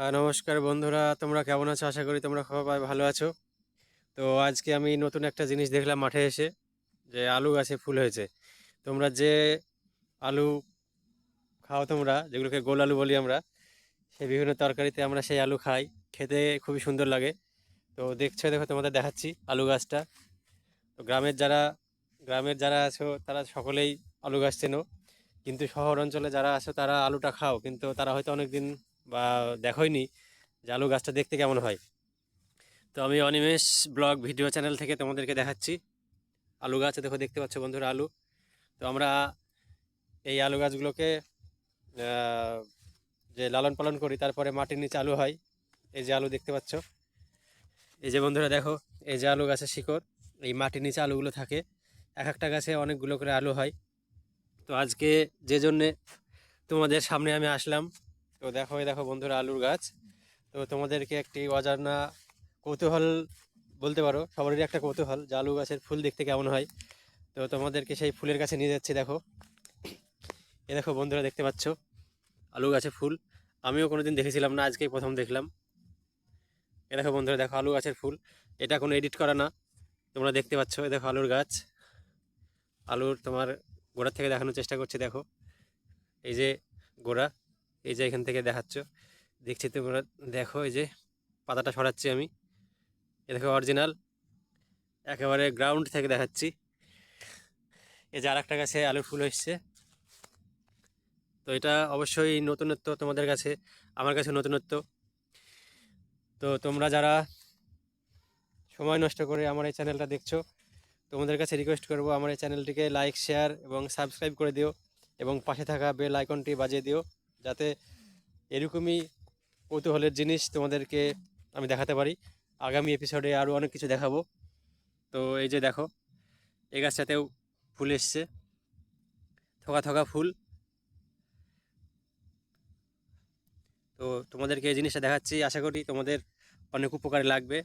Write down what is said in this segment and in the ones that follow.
নমস্কার বন্ধুরা, তোমরা কেমন আছো? আশা করি তোমরা সবাই ভালো আছো। তো আজকে আমি নতুন একটা জিনিস দেখলাম মাঠে এসে, যে আলু গাছে ফুল হয়েছে। তোমরা যে আলু খাও তোমরা, যেগুলোকে গোল আলু বলি আমরা, সেই বিভিন্ন তরকারিতে আমরা সেই আলু খাই। খেতে খুবই সুন্দর লাগে। তো দেখছ, দেখো তোমাদের দেখাচ্ছি আলু গাছটা। তো গ্রামের যারা গ্রামের যারা আছো, তারা সকলেই আলু গাছ চেনো। কিন্তু শহর অঞ্চলে যারা আছো, তারা আলুটা খাও। কিন্তু তারা হয়তো অনেক দিন বা দেখোইনি যে আলু গাছটা দেখতে কেমন হয়? তো আমি অনিমেষ ব্লগ ভিডিও চ্যানেল থেকে তোমাদেরকে দেখাচ্ছি। আলু গাছ দেখো, দেখতে পাচ্ছ বন্ধুরা আলু। তো আমরা এই আলু গাছগুলোকে যে লালন পালন করি, তারপরে মাটির নিচে আলু হয়। এই যে আলু দেখতে পাচ্ছ। এই যে বন্ধুরা দেখো, এই যে আলু গাছের শিকড়, এই মাটির নিচে আলুগুলো থাকে। এক একটা গাছে অনেকগুলো করে আলু হয়। তো আজকে যে জন্যে তোমাদের সামনে আমি আসলাম তো দেখো দেখো বন্ধুরা আলুর গাছ। তো তোমাদেরকে একটি অজানা কৌতূহল বলতে পারো, সবারই একটা কৌতূহল যে আলু গাছের ফুল দেখতে কেমন হয়। তো তোমাদেরকে সেই ফুলের কাছে নিয়ে যাচ্ছি, দেখো। এ দেখো বন্ধুরা, দেখতে পাচ্ছ? আলু গাছে ফুল। আমিও কোনোদিন দেখেছিলাম না, আজকেই প্রথম দেখলাম। এ দেখো বন্ধুরা, দেখো আলু গাছের ফুল। এটা কোনো এডিট করা না। তোমরা দেখতে পাচ্ছ, এ দেখো আলুর গাছ। আলুর তোমার গোড়া থেকে দেখানোর চেষ্টা করছি, দেখো। এই যে গোড়া এই যে এখান থেকে দেখাচ্ছ। দেখছি তোমরা, দেখো এই যে পাতাটা সরাচ্ছি আমি। এ দেখো অরিজিনাল একেবারে গ্রাউন্ড থেকে দেখাচ্ছি। এই যে আর একটা গাছে আলুর ফুল এসছে। তো এটা অবশ্যই নতুনত্ব তোমাদের কাছে, আমার কাছে নতুনত্ব। তো তোমরা যারা সময় নষ্ট করে আমার এই চ্যানেলটা দেখছ, তোমাদের কাছে রিকোয়েস্ট করব আমার এই চ্যানেলটিকে লাইক শেয়ার এবং সাবস্ক্রাইব করে দিও এবং পাশে থাকা বেল আইকনটি বাজিয়ে দিও। যাতে এরকমই কৌতূহলের জিনিস তোমাদেরকে আমি দেখাতে পারি। আগামী এপিসোডে আরও অনেক কিছু দেখাবো। তো এই যে দেখো এই গাছটাতেও ফুল এসছে। থোকা থোকা ফুল। তো তোমাদেরকে এই জিনিসটা দেখাচ্ছি। আশা করি তোমাদের অনেক উপকারে লাগবে।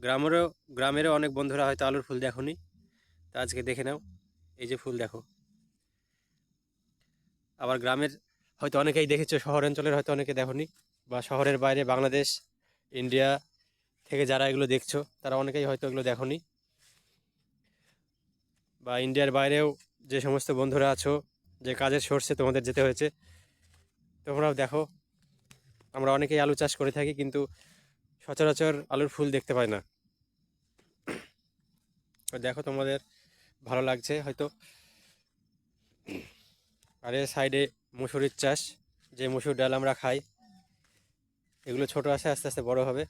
গ্রামেরও গ্রামেরও অনেক বন্ধুরা হয়তো আলুর ফুল দেখোনি। তা আজকে দেখে নাও। এই যে ফুল দেখো। আবার গ্রামের হয়তো অনেকেই দেখেছ শহর অঞ্চলের হয়তো অনেকে দেখোনি বা শহরের বাইরে বাংলাদেশ, ইন্ডিয়া থেকে যারা এগুলো দেখছ, তারা অনেকেই হয়তো এগুলো দেখোনি। বা ইন্ডিয়ার বাইরেও যে সমস্ত বন্ধুরা আছো, যে কাজের সোর্সে তোমাদের যেতে হয়েছে, তোমরাও দেখো। আমরা অনেকেই আলু চাষ করে থাকি, কিন্তু সচরাচর আলুর ফুল দেখতে পাই না। দেখো তোমাদের ভালো লাগছে হয়তো। আর সাইডে মুসুরির চাষ, যে মুসুর ডাল আমরা খাই, এগুলো ছোট আছে, আস্তে আস্তে বড় হবে।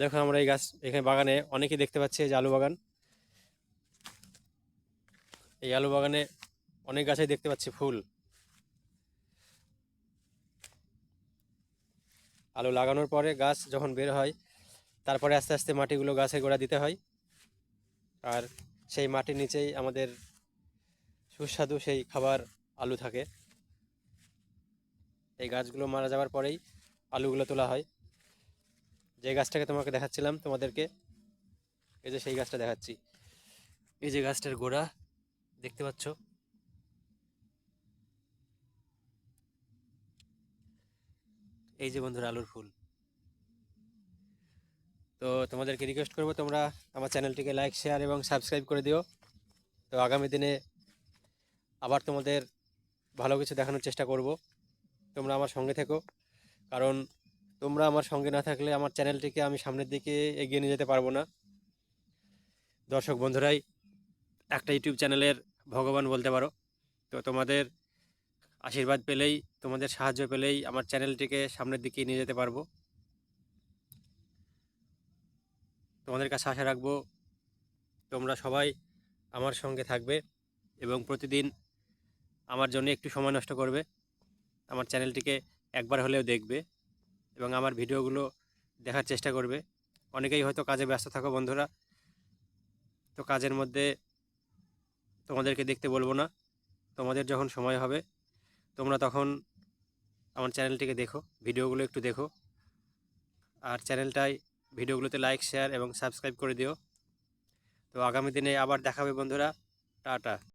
দেখো আমরা এই গাছ, এখানে বাগানে অনেকেই দেখতে পাচ্ছি যে আলু বাগান। এই আলু বাগানে অনেক গাছেই দেখতে পাচ্ছি, ফুল। আলু লাগানোর পরে গাছ যখন বের হয়, তারপরে আস্তে আস্তে মাটিগুলো গাছে গোড়া দিতে হয়। আর সেই মাটির নিচেই আমাদের সুস্বাদু সেই খাবার আলু থাকে। এই গাছগুলো মারা যাওয়ার পরেই আলুগুলো তোলা হয়। যে গাছটাকে তোমাকে দেখাচ্ছিলাম তোমাদেরকে, এই যে সেই গাছটা দেখাচ্ছি। এই যে গাছটার গোড়া, দেখতে পাচ্ছ? এই যে বন্ধুরা আলুর ফুল। তো তোমাদেরকে রিকোয়েস্ট করব তোমরা আমার চ্যানেলটিকে লাইক শেয়ার এবং সাবস্ক্রাইব করে দিও। তো আগামী দিনে আবার তোমাদের ভালো কিছু দেখানোর চেষ্টা করব। তোমরা আমার সঙ্গে থেকো, কারণ তোমরা আমার সঙ্গে না থাকলে আমার চ্যানেলটিকে আমি সামনের দিকে এগিয়ে নিয়ে যেতে পারব না। দর্শক বন্ধুরাই, একটা ইউটিউব চ্যানেলের ভগবান বলতে পারো। তো তোমাদের আশীর্বাদ পেলেই, তোমাদের সাহায্য পেলেই আমার চ্যানেলটিকে সামনের দিকে নিয়ে যেতে পারব। তোমাদের কাছে আশা রাখব, তোমরা সবাই আমার সঙ্গে থাকবে এবং প্রতিদিন আমার জন্য একটু সময় নষ্ট করবে। আমার চ্যানেলটিকে একবার হলেও দেখবে এবং আমার ভিডিওগুলো দেখার চেষ্টা করবে। অনেকেই হয়তো কাজে ব্যস্ত থাকো বন্ধুরা। তো কাজের মধ্যে তোমাদেরকে দেখতে বলব না। তোমাদের যখন সময় হবে, তোমরা তখন আমার চ্যানেলটিকে দেখো, ভিডিওগুলো একটু দেখো। আর চ্যানেলটায় ভিডিওগুলোতে লাইক শেয়ার এবং সাবস্ক্রাইব করে দিও। তো আগামী দিনে আবার দেখাবে বন্ধুরা। টাটা।